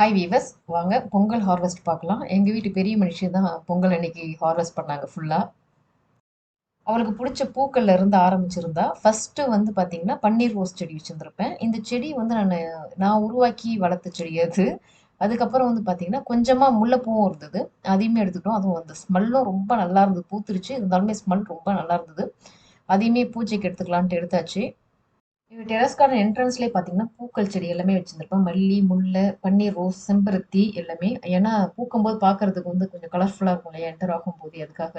Hi viewers வாங்க Pongal harvest பார்க்கலாம். எங்கள் வீட்டு பெரிய மனுஷி தான் பொங்கல் அன்னைக்கு ஹார்வெஸ்ட் பண்ணாங்க ஃபுல்லாக அவளுக்கு பிடிச்ச பூக்கள்ல இருந்து ஆரம்பிச்சிருந்தா ஃபர்ஸ்ட்டு வந்து பார்த்தீங்கன்னா பன்னீர் ரோஸ் செடி வச்சுருந்துருப்பேன். இந்த செடி வந்து நான் நான் உருவாக்கி வளர்த்த செடி அது. அதுக்கப்புறம் வந்து பார்த்தீங்கன்னா கொஞ்சமாக முல்லைப்பூவும் இருந்தது. அதையுமே எடுத்துக்கிட்டோம். அதுவும் அந்த ஸ்மெல்லும் ரொம்ப நல்லா இருந்தது. பூத்துருச்சு. இருந்தாலுமே ஸ்மெல் ரொம்ப நல்லா இருந்தது. அதையுமே பூஜைக்கு எடுத்துக்கலான்ட்டு எடுத்தாச்சு. இவங்க டெரஸ் என்ட்ரன்ஸ்லேயே பார்த்தீங்கன்னா பூக்கள் செடி எல்லாமே வச்சுருந்துருப்பேன் மல்லி முல்லை பன்னீர் ரோஸ் செம்பருத்தி எல்லாமே. ஏன்னா பூக்கும்போது பார்க்கறதுக்கு வந்து கொஞ்சம் கலர்ஃபுல்லாக இருக்கும் இல்லையா என்டர் ஆகும்போது அதுக்காக.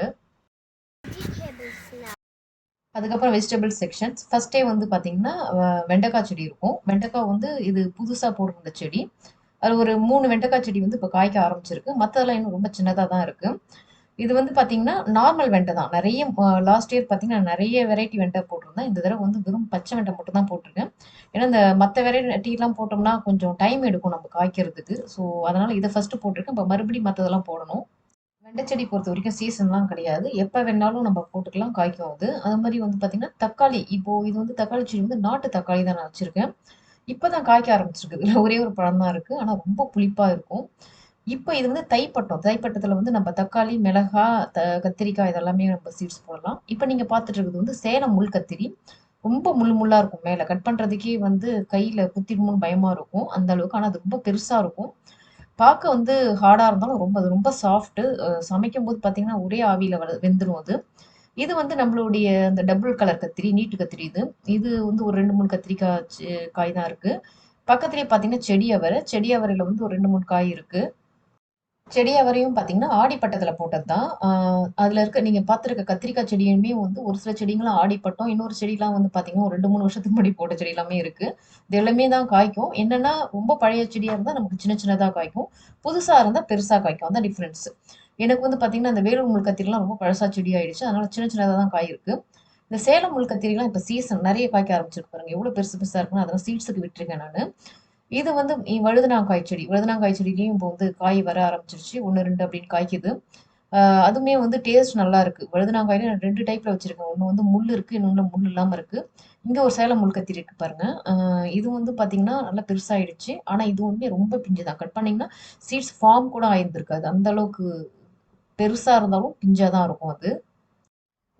அதுக்கப்புறம் வெஜிடபிள் செக்ஷன்ஸ் ஃபஸ்ட்டே வந்து பார்த்தீங்கன்னா வெண்டைக்காய் செடி இருக்கும். வெண்டைக்காய் வந்து இது புதுசாக போட்டிருந்த செடி. அது ஒரு மூணு வெண்டைக்காய் செடி வந்து இப்போ காய்க்க ஆரம்பிச்சிருக்கு. மற்றதெல்லாம் இன்னும் ரொம்ப சின்னதாக தான் இருக்குது இது வந்து பார்த்தீங்கன்னா நார்மல் வெண்டை தான். நிறைய லாஸ்ட் இயர் பார்த்தீங்கன்னா நிறைய வெரைட்டி வெண்டை போட்டிருந்தேன். இந்த தடவை வந்து வெறும் பச்சை வெண்டை மட்டும் தான் போட்டிருக்கேன். ஏன்னா இந்த மற்ற வெரைட்டிலாம் போட்டோம்னா கொஞ்சம் டைம் எடுக்கும் நம்ம காய்க்கிறதுக்கு. ஸோ அதனால் இதை ஃபஸ்ட்டு போட்டிருக்கேன். இப்போ மறுபடியும் மற்றதெல்லாம் போடணும். வெண்டைச்செடி பொறுத்த வரைக்கும் சீசன்லாம் கிடையாது. எப்போ வேணாலும் நம்ம போட்டுக்கலாம் காய்க்கும் அது. அது மாதிரி வந்து பார்த்தீங்கன்னா தக்காளி. இப்போ இது வந்து தக்காளி செடி வந்து நாட்டு தக்காளி தான் நான் வச்சுருக்கேன். இப்போ தான் காய்க்க ஆரம்பிச்சிருக்கு. இதில் ஒரே ஒரு பழம் தான் இருக்குது ஆனால் ரொம்ப புளிப்பாக இருக்கும். இப்போ இது வந்து தைப்பட்டம். தைப்பட்டத்தில் வந்து நம்ம தக்காளி மிளகா த கத்திரிக்காய் இதெல்லாமே நம்ம சீட்ஸ் போடலாம். இப்போ நீங்கள் பார்த்துட்டு இருக்கிறது வந்து சேலம் முள் கத்திரி. ரொம்ப முள் முள்ளாக இருக்கும் மேலே. கட் பண்ணுறதுக்கே வந்து கையில் குத்திடுமோன்னு பயமாக இருக்கும். அந்த அளவுக்கு. ஆனால் அது ரொம்ப பெருசாக இருக்கும். பார்க்க வந்து ஹார்டாக இருந்தாலும் ரொம்ப அது ரொம்ப சாஃப்ட்டு சமைக்கும் போது பார்த்தீங்கன்னா ஒரே ஆவியில் வர வெந்துடும் அது. இது வந்து நம்மளுடைய அந்த டபுள் கலர் கத்திரி நீட்டு கத்திரி இது. இது வந்து ஒரு ரெண்டு மூணு கத்திரிக்காய் காய் தான் இருக்குது பக்கத்துலேயே பார்த்தீங்கன்னா செடி அவரை. செடி அவரையில் வந்து ஒரு ரெண்டு மூணு காய் இருக்குது செடி அவரையும் பார்த்தீங்கன்னா ஆடிப்பட்டத்தில் போட்டது தான் அதில் இருக்க நீங்கள் பார்த்துருக்க கத்திரிக்காய் செடியுமே வந்து ஒரு சில செடிங்களாம் ஆடிப்பட்டம் இன்னொரு செடிலாம் வந்து பார்த்தீங்கன்னா ஒரு ரெண்டு மூணு வருஷத்துக்கு முன்னாடி போட்ட செடி எல்லாமே இருக்குது இது எல்லாமே தான் காய்க்கும். என்னென்னா ரொம்ப பழைய செடியாக இருந்தால் நமக்கு சின்ன சின்னதாக காய்க்கும். புதுசாக இருந்தால் பெருசாக காய்க்கும். அதான் டிஃப்ரென்ஸ் எனக்கு வந்து பார்த்தீங்கன்னா அந்த வேலூர் முள் கத்திரிலாம் ரொம்ப பழசா செடி ஆயிடுச்சு. அதனால் சின்ன சின்னதாக தான் காய் இருக்கு இந்த சேலம் முள் கத்திரிலாம் இப்போ சீசன் நிறைய காய்க்க ஆரம்பிச்சிருக்கு பாருங்க. எவ்வளோ பெருசு பெருசாக இருக்குன்னு அதெல்லாம் சீட்ஸுக்கு விட்டுருக்கேன் நான். இது வந்து வழுதுனாங்காய் செடி வழுதுனாங்காய் செடியிலையும் இப்போ வந்து காய் வர ஆரம்பிச்சிருச்சு. ஒன்று ரெண்டு அப்படின்னு காய்க்குது. அதுவுமே வந்து டேஸ்ட் நல்லா இருக்கு. வழுதுனாங்காயில நான் ரெண்டு டைப்ல வச்சிருக்கேன். ஒன்று வந்து முள் இருக்கு இன்னொன்று முள் இல்லாமல் இருக்கு. இங்கே ஒரு சேலம் முள் கத்திரி இருக்கு பாருங்க இது வந்து பார்த்தீங்கன்னா நல்லா பெருசாயிடுச்சு. ஆனால் இது வந்து ரொம்ப பிஞ்சு தான் கட் பண்ணிங்கன்னா சீட்ஸ் ஃபார்ம் கூட ஆயிருந்திருக்காது. அந்த அளவுக்கு பெருசாக இருந்தாலும் பிஞ்சாக தான் இருக்கும் அது.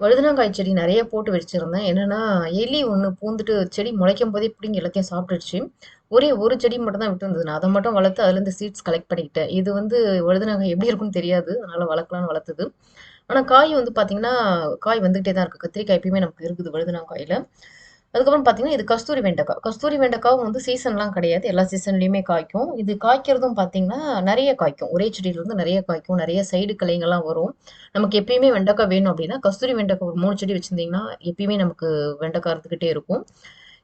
வழுதுனாங்காய் செடி நிறைய போட்டு வச்சிருந்தேன் என்னன்னா எலி ஒன்று பூந்துட்டு செடி முளைக்கும் போதே பிடிங்கி எல்லாத்தையும் சாப்பிட்டுருச்சு. ஒரே ஒரு செடி மட்டும் தான் விட்டு இருந்தது. நான் அதை மட்டும் வளர்த்து அதுலேருந்து சீட்ஸ் கலெக்ட் பண்ணிக்கிட்டேன். இது வந்து வழுதுனாங்காய் எப்படி இருக்கும்னு தெரியாது. அதனால வளர்க்கலாம்னு வளர்த்தது. ஆனால் காய் வந்து பார்த்தீங்கன்னா காய் வந்துகிட்டே தான் இருக்குது கத்திரிக்காய் எப்பயுமே நமக்கு இருக்குது வழுதுனாங்காயில். அதுக்கப்புறம் பார்த்தீங்கன்னா இது கஸ்தூரி வெண்டைக்காய். கஸ்தூரி வெண்டைக்காவும் வந்து சீசன்லாம் கிடையாது. எல்லா சீசன்லேயுமே காய்க்கும். இது காய்க்கிறதும் பார்த்தீங்கன்னா நிறைய காய்க்கும். ஒரே செடியிலேருந்து நிறைய காய்க்கும். நிறைய சைடு கிளைங்கள்லாம் வரும். நமக்கு எப்பயுமே வெண்டைக்காய் வேணும் அப்படின்னா கஸ்தூரி வெண்டைக்காய் ஒரு மூணு செடி வச்சிருந்தீங்கன்னா எப்பயுமே நமக்கு வெண்டைக்காய் இருந்துக்கிட்டே இருக்கும்.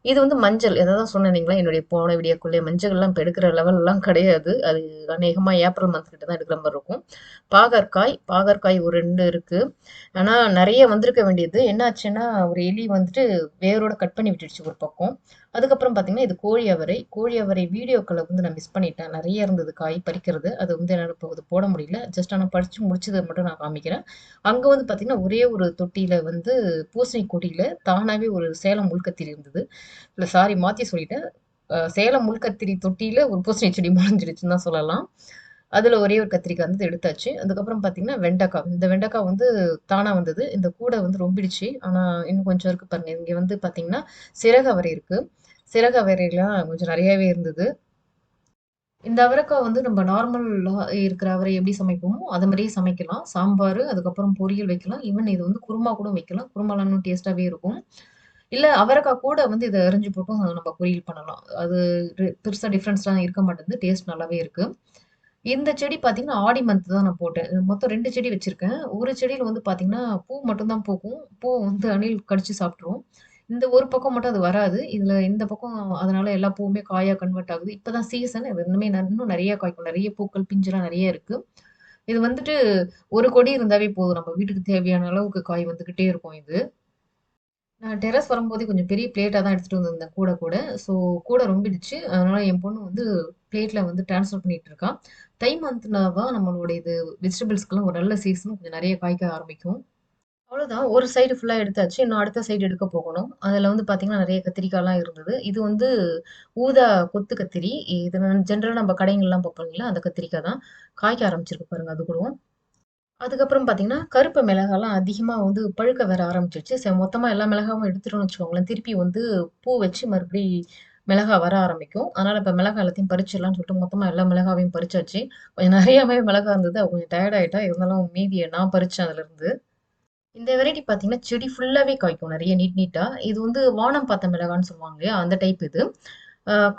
இது வந்து மஞ்சள். எதை தான் சொன்னீங்களா என்னுடைய போன வீடியோக்குள்ளே மஞ்சள்லாம் இப்போ எடுக்கிற லெவல்லாம் கிடையாது. அது அநேகமாக ஏப்ரல் மந்த் கிட்ட தான் எடுக்கிற மாதிரி இருக்கும். பாகற்காய் பாகற்காய் ஒரு ரெண்டு இருக்குது ஆனால் நிறைய வந்திருக்க வேண்டியது. என்னாச்சுன்னா ஒரு எலி வந்துட்டு வேரோட கட் பண்ணி விட்டுடுச்சு ஒரு பக்கம். அதுக்கப்புறம் பார்த்தீங்கன்னா இது கோழி அவரை. கோழி அவரை வீடியோக்களை வந்து நான் மிஸ் பண்ணிட்டேன். நிறைய இருந்தது காய் பறிக்கிறது. அது வந்து என்னால் இப்போ அது போட முடியல. ஜஸ்ட் ஆனால் பறித்து முடிச்சதை மட்டும் நான் காமிக்கிறேன். அங்கே வந்து பார்த்தீங்கன்னா ஒரே ஒரு தொட்டியில் வந்து பூசணி கொடியில் தானாகவே ஒரு சேலம் உள்கத்தில் இருந்தது. இல்லை சாரி மாற்றி சொல்லிட்டேன். சேலம் முள் கத்திரி தொட்டியில் ஒரு பூசணி செடி முளைஞ்சிடுச்சுன்னு தான் சொல்லலாம். அதில் ஒரே ஒரு கத்திரிக்காய் வந்து எடுத்தாச்சு. அதுக்கப்புறம் பார்த்தீங்கன்னா வெண்டைக்காய். இந்த வெண்டைக்காய் வந்து தானாக வந்தது. இந்த கூடை வந்து ரொம்பிடுச்சு. ஆனால் இன்னும் கொஞ்சம் இருக்குது பாருங்க. இங்கே வந்து பார்த்தீங்கன்னா சிறகு அவரை இருக்கு. சிறகு அவரைலாம் கொஞ்சம் நிறையாவே இருந்தது. இந்த அவரைக்காய் வந்து நம்ம நார்மல் இருக்கிற அவரை எப்படி சமைப்போமோ அது மாதிரியே சமைக்கலாம். சாம்பார் அதுக்கப்புறம் பொரியல் வைக்கலாம். ஈவன் இது வந்து குருமா கூட வைக்கலாம். குருமாலாம் இன்னும் டேஸ்ட்டாகவே இருக்கும். இல்லை அவரைக்காய் கூட வந்து இதை அரிஞ்சு போட்டும் நம்ம பொரியல் பண்ணலாம். அது பெருசாக டிஃப்ரென்ஸ்லாம் இருக்க மாட்டேங்குது. டேஸ்ட் நல்லாவே இருக்கு. இந்த செடி பார்த்தீங்கன்னா ஆடி மந்த் தான் நான் போட்டேன். இது மொத்தம் ரெண்டு செடி வச்சிருக்கேன். ஒரு செடியில் வந்து பார்த்தீங்கன்னா பூ மட்டும்தான் பூக்கும். பூ வந்து அணில் கடிச்சு சாப்பிட்ரும் இந்த ஒரு பக்கம் மட்டும் அது வராது. இதில் இந்த பக்கம் அதனால எல்லா பூவுமே காயாக கன்வெர்ட் ஆகுது. இப்போ தான் சீசன் இது இன்னுமே இன்னும் நிறைய காய்க்கும். நிறைய பூக்கள் பிஞ்செல்லாம் நிறைய இருக்குது இது வந்துட்டு ஒரு கொடி இருந்தாவே போதும். நம்ம வீட்டுக்கு தேவையான அளவுக்கு காய் வந்துக்கிட்டே இருக்கும் இது. நான் டெரஸ் வரும்போதே கொஞ்சம் பெரிய பிளேட்டாக தான் எடுத்துகிட்டு வந்திருந்தேன் கூட கூட ஸோ கூட ரொம்பிடுச்சு அதனால் என் பொண்ணு வந்து பிளேட்டில் வந்து ட்ரான்ஸ்ஃபர் பண்ணிட்டு இருக்கா தை மந்த்னா தான் நம்மளோட இது வெஜிடபிள்ஸ்க்கெல்லாம் ஒரு நல்ல சீசன் கொஞ்சம் நிறைய காய்க்க ஆரம்பிக்கும் அவ்வளோதான். ஒரு சைடு ஃபுல்லாக எடுத்தாச்சு. இன்னும் அடுத்த சைடு எடுக்க போகணும். அதில் வந்து பார்த்தீங்கன்னா, நிறைய கத்திரிக்காய்லாம் இருந்தது. இது வந்து ஊதா கொத்து கத்திரி. இது ஜென்ரலாக நம்ம கடைங்கள்லாம் பார்ப்போம் இல்லைங்களா? அந்த கத்திரிக்காய் தான். காய்க்க ஆரம்பிச்சிருக்கு பாருங்கள் அது கூடவும். அதுக்கப்புறம் பார்த்தீங்கன்னா, கருப்பு மிளகாலாம் அதிகமா வந்து பழுக்க வர ஆரம்பிச்சுருச்சு. சரி மொத்தமா எல்லா மிளகாவும் எடுத்துட்டோம்னு வச்சுக்கோங்களேன், திருப்பி வந்து பூ வச்சு மறுபடி மிளகா வர ஆரம்பிக்கும். அதனால இப்ப மிளகா எல்லாத்தையும் பறிச்சிடலாம்னு சொல்லிட்டு மொத்தமா எல்லா மிளகாவையும் பறிச்சாச்சு. கொஞ்சம் நெறையாவே மிளகா இருந்தது. அவ கொஞ்சம் டயர்ட் ஆயிட்டா. இருந்தாலும் மீதிய நான் பறிச்சேன் அதுலருந்து. இந்த வெரைட்டி பார்த்தீங்கன்னா, செடி ஃபுல்லாவே காய்க்கும். நெறைய நீட் நீட்டா. இது வந்து வானம் பார்த்த மிளகான்னு சொல்லுவாங்க இல்லையா? அந்த டைப் இது.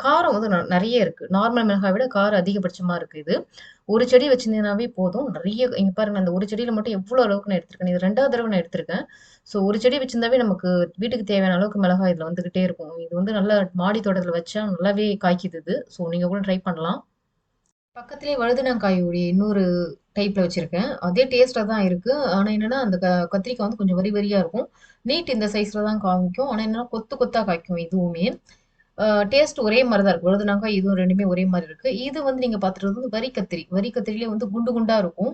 காரம் வந்து ந இருக்கு. நார்மல் மிளகாய் விட காரம் அதிகபட்சமா இருக்கு இது. ஒரு செடி வச்சிருந்தீங்கன்னாவே போதும். நிறைய இங்க பாருங்க அந்த ஒரு செடியில மட்டும் எவ்வளோ அளவுக்கு நான் எடுத்திருக்கேன். இது ரெண்டாவது தடவை நான் எடுத்திருக்கேன். ஸோ ஒரு செடி வச்சிருந்தாவே நமக்கு வீட்டுக்கு தேவையான அளவுக்கு மிளகாய் இதுல வந்துகிட்டே இருக்கும். இது வந்து நல்லா மாடி தோட்டத்துல வச்சா நல்லாவே காய்க்குது இது. ஸோ நீங்க கூட ட்ரை பண்ணலாம். பக்கத்திலேயே வழுதுனங்காயுடைய இன்னொரு டைப்ல வச்சிருக்கேன். அதே டேஸ்ட்டாக தான் இருக்கு. ஆனா என்னன்னா, அந்த க கத்திரிக்காய் வந்து கொஞ்சம் வரி வரியா இருக்கும். நீட் இந்த சைஸ்ல தான் காமிக்கும். ஆனா என்னன்னா, கொத்து கொத்தா காய்க்கும் இதுவுமே. டேஸ்ட் ஒரே மாதிரி தான் இருக்கும் உழுதுனாக்கா இதுவும் ரெண்டுமே ஒரே மாதிரி இருக்கு. இது வந்து நீங்க பார்த்துட்டு வந்து வரி கத்திரி. வரி கத்திரிலேயே வந்து குண்டு குண்டா இருக்கும்.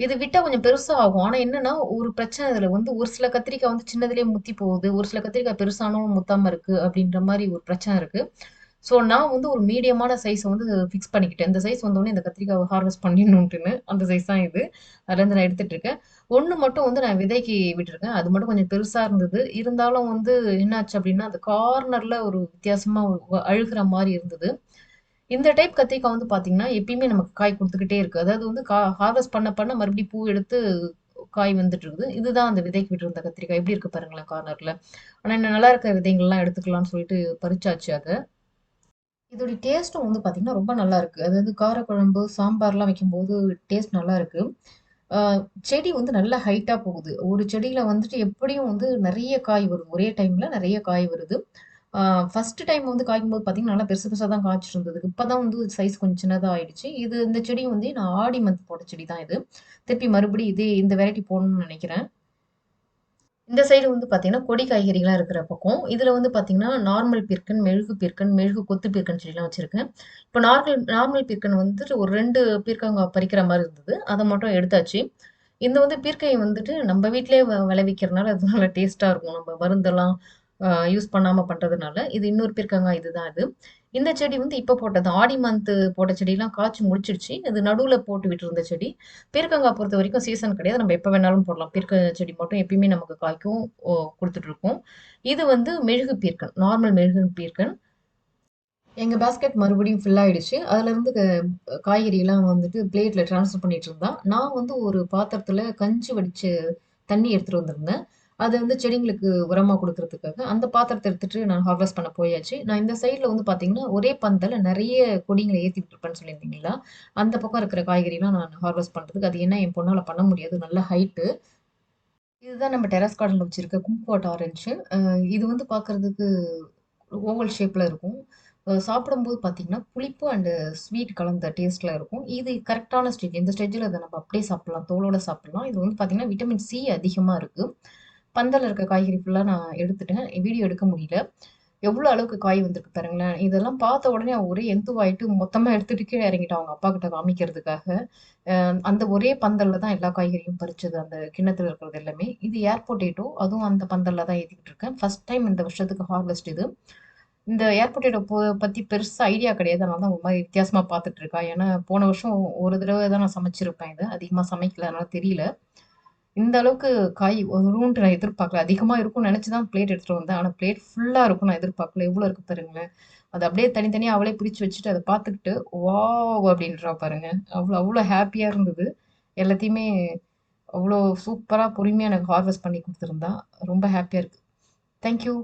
இது விட்டா கொஞ்சம் பெருசா ஆகும். ஆனா என்னன்னா, ஒரு பிரச்சனை இதுல வந்து ஒரு சில கத்திரிக்காய் வந்து சின்னதுலயே முத்தி போகுது. ஒரு சில கத்திரிக்காய் பெருசானவும் முத்தாம இருக்கு. அப்படின்ற மாதிரி ஒரு பிரச்சனை இருக்கு. ஸோ நான் வந்து ஒரு மீடியமான சைஸை வந்து ஃபிக்ஸ் பண்ணிக்கிட்டேன். இந்த சைஸ் வந்தோடனே இந்த கத்திரிக்காவை ஹார்வெஸ்ட் பண்ணிடணுன்ட்டுன்னு. அந்த சைஸ் தான் இது. அதுலேருந்து நான் எடுத்துகிட்டு இருக்கேன். ஒன்று மட்டும் வந்து நான் விதைக்கு விட்டுருக்கேன். அது மட்டும் கொஞ்சம் பெருசாக இருந்தது. இருந்தாலும் வந்து என்னாச்சு அப்படின்னா, அந்த கார்னரில் ஒரு வித்தியாசமாக அழுகிற மாதிரி இருந்தது. இந்த டைப் கத்திரிக்காய் வந்து பார்த்தீங்கன்னா, எப்பயுமே நமக்கு காய் கொடுத்துக்கிட்டே இருக்குது அதாவது வந்து கா ஹார்வெஸ்ட் பண்ண பண்ண மறுபடியும் பூ எடுத்து காய் வந்துட்டு இருக்குது. இதுதான் அந்த விதைக்கு விட்டுருந்த கத்திரிக்காய். எப்படி இருக்கு பாருங்களேன் கார்னரில் ஆனால் இன்னும் நல்லா இருக்கிற விதைங்கள்லாம் எடுத்துக்கலாம்னு சொல்லிட்டு பறிச்சாச்சு அதை இதோட டேஸ்ட்டும் வந்து பார்த்திங்கன்னா ரொம்ப நல்லா இருக்கு. அதாவது காரக்குழம்பு, சாம்பார்லாம் வைக்கும்போது டேஸ்ட் நல்லா இருக்குது செடி வந்து நல்லா ஹைட்டாக போகுது. ஒரு செடியில் வந்துட்டு எப்படியும் வந்து நிறைய காய் வருது. ஒரே டைமில் நிறைய காய் வருது. ஃபஸ்ட்டு டைம் வந்து காய்க்கும்போது பார்த்தீங்கன்னா, நல்லா பெருசு பெருசாக தான் காய்ச்சிட்டு இருந்தது. இப்போ தான் வந்து சைஸ் கொஞ்சம் சின்னதாக ஆயிடுச்சு. இது இந்த செடி வந்து நான் ஆடி மந்த் போட்ட செடி தான் இது. திருப்பி மறுபடியும் இதே இந்த வெரைட்டி போடணும்னு நினைக்கிறேன் இந்த சைடு வந்து பார்த்தீங்கன்னா, கொடி காய்கறிகளாக இருக்கிற பக்கம். இதில் வந்து பார்த்தீங்கன்னா, நார்மல் பீர்க்கன், மெழுகு பீர்க்கன், மெழுகு கொத்து பீர்க்கன் செடிலாம் வச்சிருக்கேன். இப்போ நார்மல் நார்மல் பீர்க்கன் வந்துட்டு ஒரு ரெண்டு பீர்க்கங்க பறிக்கிற மாதிரி இருந்தது. அதை மட்டும் எடுத்தாச்சு. இந்த வந்து பீர்க்கை வந்துட்டு நம்ம வீட்டிலே வ அது நல்லா டேஸ்ட்டாக இருக்கும். நம்ம மருந்தெல்லாம் யூஸ் பண்ணாமல் பண்ணுறதுனால இது இன்னொரு பீர்க்கங்காய் இதுதான் இது. இந்த செடி வந்து இப்போ போட்டது. ஆடி மந்த்து போட்ட செடிலாம் காய்ச்சி முடிச்சிடுச்சு. இது நடுவில் போட்டு விட்டுருந்த செடி. பிருக்கங்காய் பொறுத்த வரைக்கும் சீசன் கிடையாது. நம்ம எப்போ வேணாலும் போடலாம். பீர்க்க செடி மட்டும் எப்பயுமே நமக்கு காய்க்கும், ஒ குடுத்துட்டுருக்கும். இது வந்து மெழுகு பீர்க்கன். நார்மல் மெழுகு பீர்க்கன். எங்கள் பேஸ்கெட் மறுபடியும் ஃபில் ஆகிடுச்சு அதுலேருந்து க வந்துட்டு பிளேட்டில் ட்ரான்ஸ்ஃபர் பண்ணிகிட்டு இருந்தான் நான் வந்து ஒரு பாத்திரத்தில் கஞ்சி வடித்து தண்ணி எடுத்துகிட்டு வந்திருந்தேன். அது வந்து செடிங்களுக்கு உரமாக கொடுக்கறதுக்காக அந்த பாத்திரத்தை எடுத்துட்டு நான் ஹார்வெஸ்ட் பண்ண போயாச்சு. நான் இந்த சைடில் வந்து பார்த்தீங்கன்னா, ஒரே பந்தல்ல நிறைய கொடிங்களை ஏற்றி விட்டுருப்பேன்னு சொல்லியிருந்தீங்களா அந்த பக்கம் இருக்கிற காய்கறிலாம் நான் ஹார்வெஸ்ட் பண்ணுறதுக்கு அது என்ன என் பொண்ணால் பண்ண முடியாது. நல்ல ஹைட்டு. இதுதான் நம்ம டெரஸ் கார்டனில் வச்சுருக்க கும்குவாட் ஆரஞ்சு. இது வந்து பார்க்கறதுக்கு ஓவல் ஷேப்பில் இருக்கும். சாப்பிடும்போது பார்த்தீங்கன்னா, புளிப்பு அண்டு ஸ்வீட் கலந்த டேஸ்ட்டில் இருக்கும். இது கரெக்டான ஸ்டேஜ். இந்த ஸ்டேஜில் அதை நம்ம அப்படியே சாப்பிடலாம். தோலோட சாப்பிட்லாம் இது வந்து பார்த்தீங்கன்னா, விட்டமின் சி அதிகமாக இருக்குது பந்தல் இருக்க காய்கறி ஃபுல்லாக நான் எடுத்துட்டேன். வீடியோ எடுக்க முடியல. எவ்வளோ அளவுக்கு காய் வந்திருக்கு பாருங்களேன். இதெல்லாம் பார்த்த உடனே ஒரே எந்துவாயிட்டு மொத்தமாக எடுத்துகிட்டு கீழே இறங்கிட்டா அவங்க அப்பா கிட்ட காமிக்கிறதுக்காக. அந்த ஒரே பந்தலில் தான் எல்லா காய்கறியும் பறிச்சது. அந்த கிண்ணத்தில் இருக்கிறது எல்லாமே. இது ஏர் பொட்டேட்டோ. அதுவும் அந்த பந்தலில் தான் ஏற்றிக்கிட்டு இருக்கேன். ஃபர்ஸ்ட் டைம் இந்த வருஷத்துக்கு ஹார்வெஸ்ட் இது. இந்த ஏர் பொட்டேட்டோ பற்றி பெருசாக ஐடியா கிடையாது. அதனால தான் ஒரு மாதிரி வித்தியாசமாக பார்த்துட்டு இருக்கா. ஏன்னா போன வருஷம் ஒரு தடவை தான் நான் சமைச்சிருப்பேன் இது அதிகமாக சமைக்கல. அதனால தெரியல. இந்த அளவுக்கு காய் வரும்ன்ட்டு நான் எதிர்பார்க்கல. அதிகமாக இருக்கும்னு நினச்சி தான் பிளேட் எடுத்துகிட்டு வந்தேன். ஆனால் பிளேட் ஃபுல்லாக இருக்கும் நான் எதிர்பார்க்கல. எவ்வளோ இருக்கு பாருங்களேன். அது அப்படியே தனித்தனியாக அவளே பிரித்து வச்சுட்டு அதை பார்த்துக்கிட்டு, வா அப்படின்றா பாருங்க. அவ்வளோ அவ்வளோ ஹாப்பியாக இருந்தது. எல்லாத்தையுமே அவ்வளோ சூப்பராக பொறுமையாக எனக்கு ஹார்வெஸ்ட் பண்ணி கொடுத்துருந்தா ரொம்ப ஹாப்பியாக இருக்குது தேங்க் யூ.